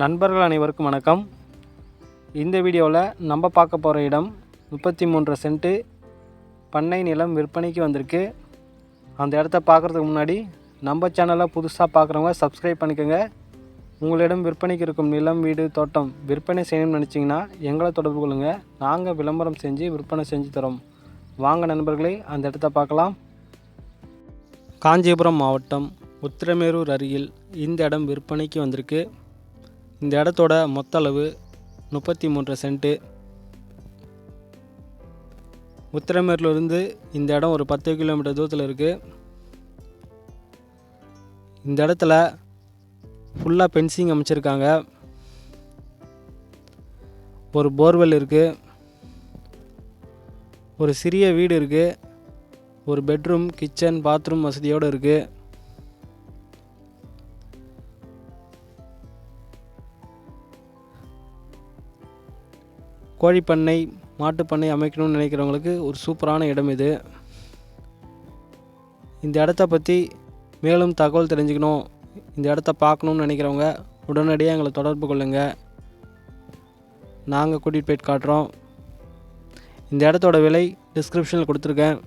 நண்பர்கள் அனைவருக்கும் வணக்கம். இந்த வீடியோவில் நம்ம பார்க்க போகிற இடம் முப்பத்தி மூன்று சென்ட்டு பண்ணை நிலம் விற்பனைக்கு வந்திருக்கு. அந்த இடத்த பார்க்குறதுக்கு முன்னாடி நம்ம சேனலை புதுசாக பார்க்குறவங்க சப்ஸ்கிரைப் பண்ணிக்கோங்க. உங்களிடம் விற்பனைக்கு இருக்கும் நிலம் வீடு தோட்டம் விற்பனை செய்யணும்னு நினச்சிங்கன்னா எங்களை தொடர்பு கொள்ளுங்கள் நாங்கள் விளம்பரம் செஞ்சு விற்பனை செஞ்சு தரோம். வாங்க நண்பர்களே அந்த இடத்த பார்க்கலாம். காஞ்சிபுரம் மாவட்டம் உத்திரமேரூர் அருகில் இந்த இடம் விற்பனைக்கு வந்திருக்கு. இந்த இடத்தோட மொத்த அளவு முப்பத்தி மூன்று சென்ட்டு. உத்திரமேர்லேருந்து இந்த இடம் ஒரு பத்து கிலோமீட்டர் தூரத்தில் இருக்குது இந்த இடத்துல ஃபுல்லாக பென்சிங் அமைச்சிருக்காங்க. ஒரு போர்வெல் இருக்குது ஒரு சிறிய வீடு இருக்குது ஒரு பெட்ரூம் கிச்சன் பாத்ரூம் வசதியோடு இருக்குது கோழிப்பண்ணை மாட்டுப்பண்ணை அமைக்கணும்னு நினைக்கிறவங்களுக்கு ஒரு சூப்பரான இடம் இது. இந்த இடத்த பற்றி மேலும் தகவல் தெரிஞ்சுக்கணும். இந்த இடத்த பார்க்கணுன்னு நினைக்கிறவங்க உடனடியாக எங்களை தொடர்பு கொள்ளுங்கள் நாங்கள் கூட்டிகிட்டு போயிட்டு காட்டுறோம். இந்த இடத்தோட விலை டிஸ்கிரிப்ஷனில் கொடுத்துருக்கேன்.